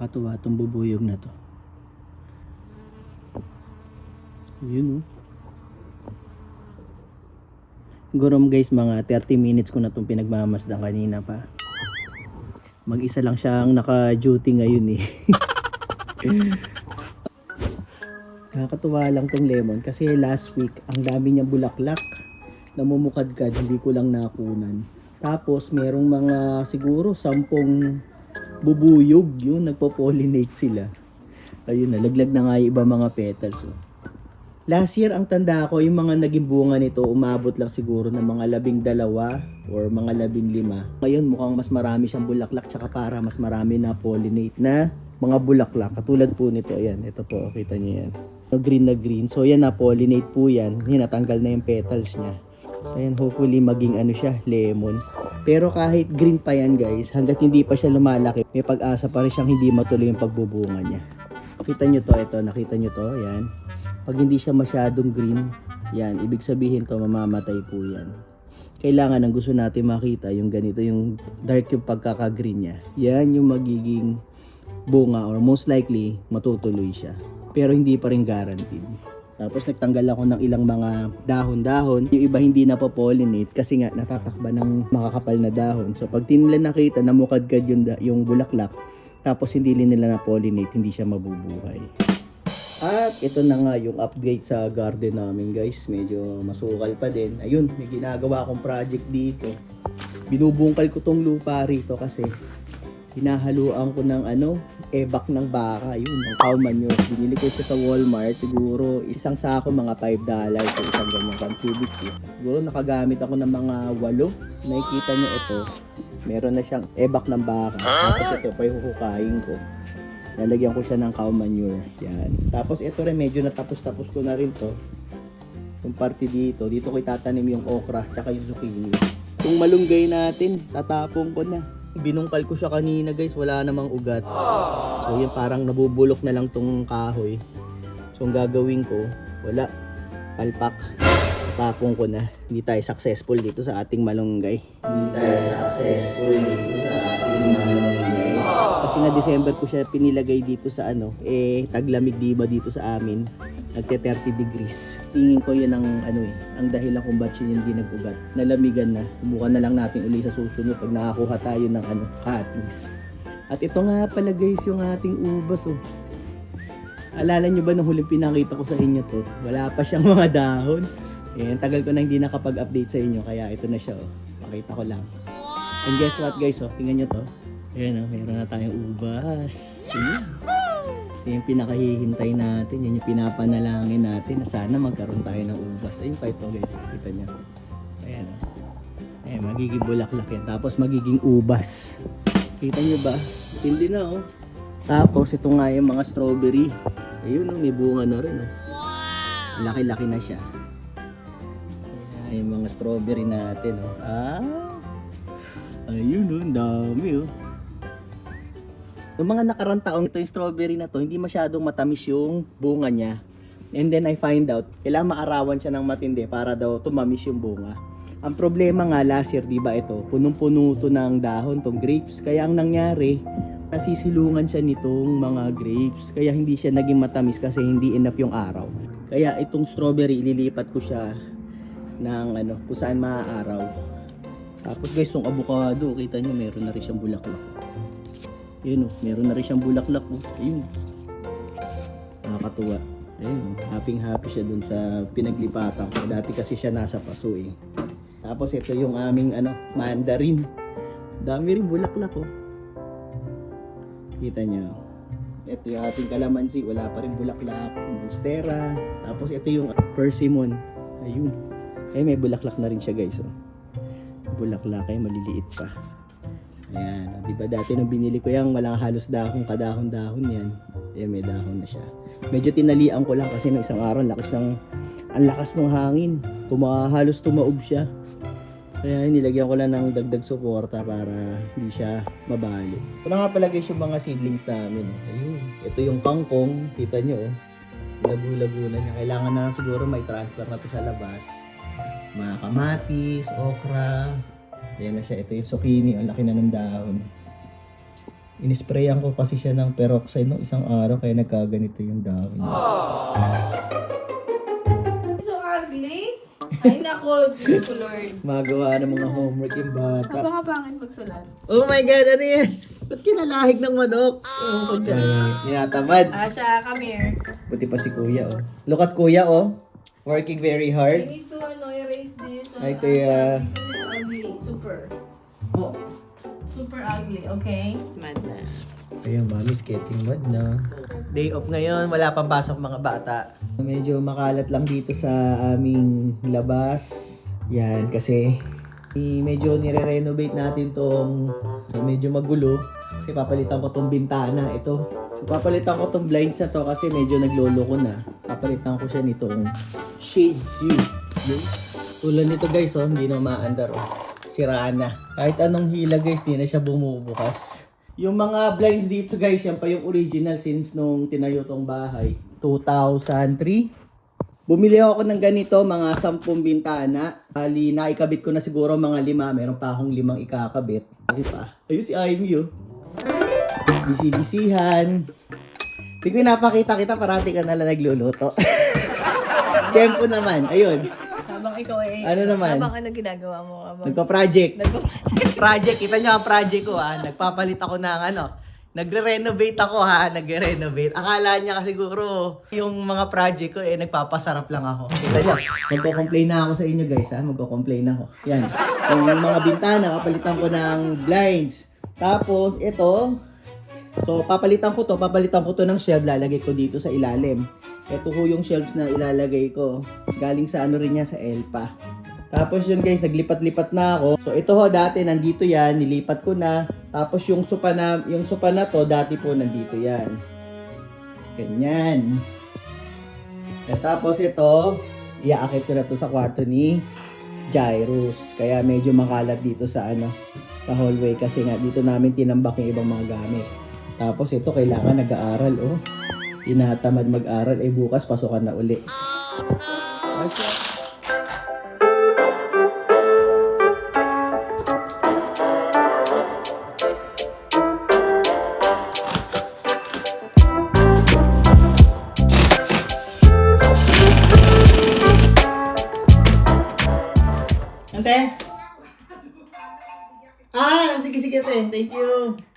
Nakakatuwa itong bubuyog na to. Yun oh. Gurom guys, mga 30 minutes ko na itong pinagmamasdan kanina pa. Mag-isa lang siyang naka-duty ngayon eh. Nakakatuwa lang tong lemon kasi last week ang dami niyang bulaklak. Namumukadkad, hindi ko lang nakunan. Tapos merong mga siguro sampung bubuyog yun, nagpo-pollinate sila. Ayun, nalaglag na nga yung iba mga petals. Oh. Last year, ang tanda ko, yung mga naging bunga nito, umabot lang siguro ng mga labing dalawa or mga labing lima. Ngayon, mukhang mas marami siyang bulaklak, tsaka para mas marami na pollinate na mga bulaklak. Katulad po nito, ayan, ito po, kita niyo yan. Green na green. So, yan na, pollinate po yan. Yan, natanggal na yung petals niya. So, yan, hopefully, maging ano siya, lemon. Pero kahit green pa yan, guys, hanggat hindi pa siya lumalaki, may pag-asa pa rin siyang hindi matuloy yung pagbubunga niya. Kita nyo to, ito, nakita nyo to, yan. Pag hindi siya masyadong green, yan, ibig sabihin to, mamamatay po yan. Kailangan ang gusto natin makita, yung ganito, yung dark yung pagkaka-green niya. Yan yung magiging bunga or most likely, matutuloy siya. Pero hindi pa rin guaranteed. Tapos nagtanggal ako ng ilang mga dahon-dahon. Yung iba hindi na pollinate kasi nga natatakba ng makakapal na dahon. So pag tinila nakita na mukadkad yung, yung bulaklak, tapos hindi nila na pollinate, hindi siya mabubuhay. At ito na nga yung upgrade sa garden namin guys. Medyo masukal pa din. Ayun, may ginagawa akong project dito. Binubungkal ko tong lupa rito kasi hinahaluan ko ng ano, ebak ng baka, yun, ng cow manure. Binili ko siya sa Walmart, siguro isang sako mga 5 dollars sa isang ganyan kan cubic feet. Siguro nakagamit ako ng mga walo. Nakikita niyo ito, meron na siyang ebak ng baka. Tapos ito pa huhukayin ko. Lalagyan ko siya ng cow manure. Yan. Tapos ito rin, medyo natapos-tapos ko na rin to. Yung parte dito, dito ko itatanim yung okra tsaka yung zucchini. Itong malunggay natin, tatapon ko na. Binungkal ko siya kanina guys, wala namang ugat. So yan parang nabubulok na lang tong kahoy. So ang gagawin ko, wala. Palpak. Tapon ko na. Hindi tayo successful dito sa ating malunggay. Hindi tayo successful dito sa ating malunggay. Kasi nga December ko siya pinilagay dito sa ano, eh taglamig di ba dito sa amin. Nagte 30 degrees. Tingin ko yun ang ano eh, ang dahilan kung ba't siya hindi nag-ugat. Nalamigan na. Subukan na lang natin uli sa susunod pag nakakuha tayo ng ano, cuttings. At ito nga pala guys yung ating ubas oh. Alala nyo ba nung huling pinakita ko sa inyo to? Wala pa siyang mga dahon. Eh, tagal ko na hindi nakapag-update sa inyo kaya ito na siya oh. Pakita ko lang. And guess what guys oh, tingnan nyo to. Ayan oh, meron na tayong ubas. Ayan. So yung pinakahihintay natin, yan yung pinapanalangin natin na sana magkaroon tayo ng ubas. Ayun pa ito guys, kita nyo. Ayan oh. Ayan, magiging bulaklak yan. Tapos magiging ubas. Kita nyo ba? Hindi na oh. Tapos ito nga yung mga strawberry. Ayun oh, may bunga na rin oh. Laki-laki na siya. Ayan yung mga strawberry natin oh. Ah! Ayun ang dami oh. Yung mga nakarang taong ito yung strawberry na to, hindi masyadong matamis yung bunga niya. And then I find out, kailangan maarawan siya ng matindi para daw tumamis yung bunga. Ang problema nga last year, di ba ito, punong-puno to ng dahon, tong grapes. Kaya ang nangyari, nasisilungan siya nitong mga grapes. Kaya hindi siya naging matamis kasi hindi enough yung araw. Kaya itong strawberry, ililipat ko siya ng ano, kung saan maaaraw. Tapos guys, tong avocado, kita nyo, meron na rin siyang bulaklak. Yun oh, meron na rin siyang bulaklak oh. Ayun. Nakakatuwa. Ayun, happy happy siya dun sa pinaglipatan ko. Dati kasi siya nasa paso eh. Tapos ito yung aming ano, mandarin. Dami rin bulaklak oh. Kita niyo. Ito yung ating kalamansi, wala pa rin bulaklak. Monstera. Tapos ito yung persimmon. Ayun. Eh may bulaklak na rin siya guys oh. Bulaklak ay maliliit pa. Ayan, di ba dati nung binili ko yan, walang halos dahon, kadahon-dahon yan. Ayan, may dahon na siya. Medyo tinalian ko lang kasi nung isang araw, lakas ng, ang lakas ng hangin. Tuma, halos tumaob siya. Kaya nilagyan ko lang ng dagdag suporta para hindi siya mabali. Ito na nga pala guys yung mga seedlings namin. Ayun. Ito yung kangkong, kita nyo oh. Lagu-lagu na niya. Kailangan na lang siguro may transfer na to sa labas. Mga kamatis, okra, Ayan na siya. Ito yung zucchini. Ang laki na ng dahon. Inisprayan ko kasi siya ng peroxide no isang araw kaya nagkaganito yung dahon. So ugly. Ay nako, Diyos ko Lord. Magawa ng mga homework yung bata. Kapangapangin magsulat. Oh my God, ano yan? Ba't kinalahig ng manok? Ko dyan. Tinatamad. Asha, come here. Buti pa si kuya, oh. Look at kuya, oh. Working very I hard. need to ano, erase this. uh. Asha, because it's ugly. Super. Oh. Super ugly, okay? Madness. Ayun, mami's getting mad na. Day off ngayon, wala pang pasok mga bata. Medyo makalat lang dito sa aming labas. Yan, kasi i- medyo nire-renovate natin tong so medyo magulo. Kasi papalitan ko tong bintana, ito. So papalitan ko tong blinds na to kasi medyo nagloloko na. Papalitan ko siya nitong shades view. Yun. Tulad nito guys, oh, hindi na maandar, oh. Sira na. Kahit anong hila guys, di na siya bumubukas. Yung mga blinds dito guys, yan pa yung original since nung tinayo tong bahay. 2003. Bumili ako ng ganito, mga 10 bintana. Bali, naikabit ko na siguro mga lima. Meron pa akong limang ikakabit. Bali pa. Ayun si oh. Bisi-bisihan. Hindi ko napakita kita, parati ka nalang nagluluto. Tempo naman, ayun. Habang ikaw ay... Ano naman? Habang ano ginagawa mo? Habang Nagpa-project. nagpa-project. project, kita nyo ang project ko ha. Nagpapalit ako ng ano. Nagre-renovate ako ha. Nagre-renovate. Akala niya kasi siguro yung mga project ko eh nagpapasarap lang ako. Kita nyo. Magko-complain na ako sa inyo guys ha. Magko-complain ako. Yan. Yung mga bintana, kapalitan ko ng blinds. Tapos ito. So papalitan ko to. Papalitan ko to ng shelf. Lalagay ko dito sa ilalim. Ito ho yung shelves na ilalagay ko. Galing sa ano rin niya sa Elpa. Tapos yun guys, naglipat-lipat na ako. So ito ho dati nandito yan, nilipat ko na. Tapos yung sopa na, yung sopa na to dati po nandito yan. Ganyan. At tapos ito, iaakit ko na to sa kwarto ni Jairus. Kaya medyo makalat dito sa ano, sa hallway kasi nga dito namin tinambak yung ibang mga gamit. Tapos ito kailangan nag-aaral oh. Tinatamad mag-aral eh bukas pasukan na uli. Ante? Ah, sige sige te. Thank you.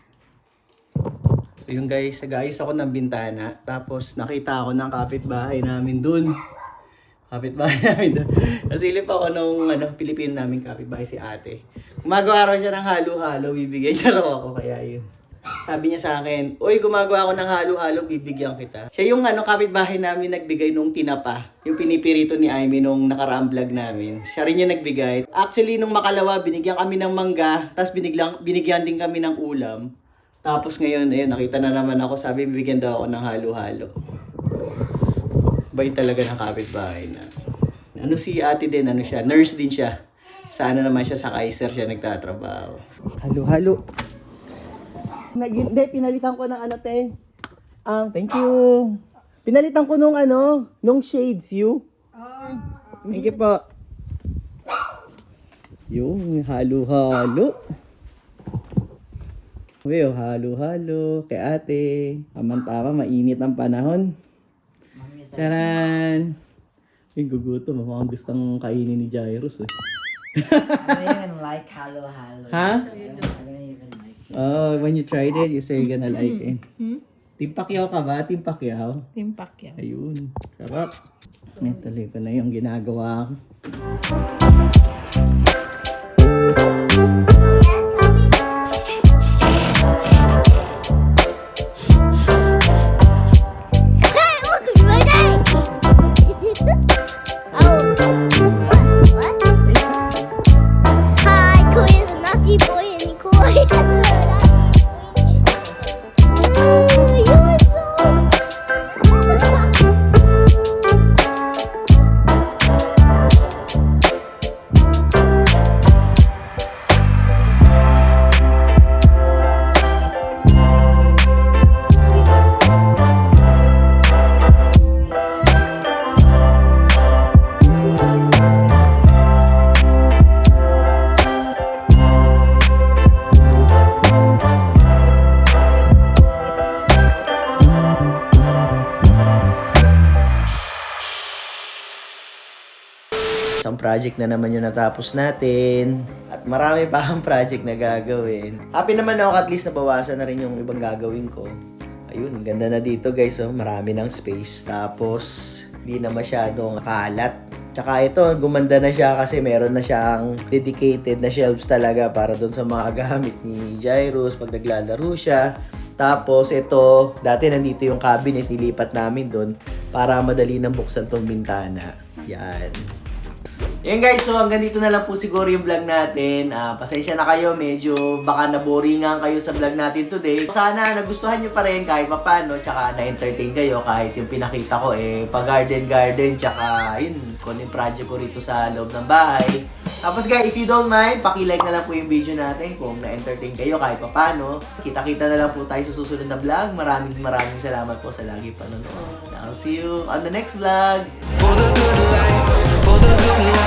Yung guys, nag-ayos ako ng bintana. Tapos nakita ako ng kapitbahay namin dun. Kapitbahay namin dun. Nasilip ako nung ano, Pilipino namin kapitbahay si ate. Gumagawa raw siya ng halo-halo, bibigyan niya raw ako. Kaya yun. Sabi niya sa akin, Uy, gumagawa ako ng halo-halo, bibigyan kita. Siya yung ano, kapitbahay namin nagbigay nung tinapa. Yung pinipirito ni Amy nung nakaraang vlog namin. Siya rin yung nagbigay. Actually, nung makalawa, binigyan kami ng mangga. Tapos binigyan din kami ng ulam. Tapos ngayon, ayun, nakita na naman ako. Sabi, bibigyan daw ako ng halo-halo. Bay talaga ng kapitbahay na. Ano si ate din, ano siya, nurse din siya. Sa ano naman siya, sa Kaiser siya nagtatrabaho. Halo-halo. Nag hindi, pinalitan ko ng ano, te. Um, thank you. Pinalitan ko nung ano, nung shades you. Thank you po. Yung halo-halo. Uy, oh, halo-halo kay ate. Tama-tama, mainit ang panahon. Taran! Yung gugutom, mukhang gustong kainin ni Jairus eh. I don't even like halo halo. Ha? I don't, I don't even like it. Oh, when you tried it, you say you're gonna like it. Team Pacquiao ka ba? Team Pacquiao? Timpak yan. Ayun. Sarap. May tuloy ko na yung ginagawa ko. Project na naman yung natapos natin. At marami pa akong project na gagawin. Happy naman ako at least nabawasan na rin yung ibang gagawin ko. Ayun, ganda na dito guys. Oh. Marami ng space. Tapos, hindi na masyadong kalat. Tsaka ito, gumanda na siya kasi meron na siyang dedicated na shelves talaga para doon sa mga gamit ni Jairus pag naglalaro siya. Tapos ito, dati nandito yung cabinet, nilipat namin doon para madali nang buksan tong bintana. Yan. Yan guys, so hanggang dito na lang po siguro yung vlog natin. Ah, pasensya na kayo, medyo baka naboringan kayo sa vlog natin today. Sana nagustuhan nyo pa rin kahit papano, tsaka na-entertain kayo kahit yung pinakita ko eh, pa garden garden, tsaka yun, kung ano yung project ko rito sa loob ng bahay. Tapos guys, if you don't mind, pakilike na lang po yung video natin kung na-entertain kayo kahit papano. Kita-kita na lang po tayo sa susunod na vlog. Maraming maraming salamat po sa lagi panonood. I'll see you on the next vlog. For the good life.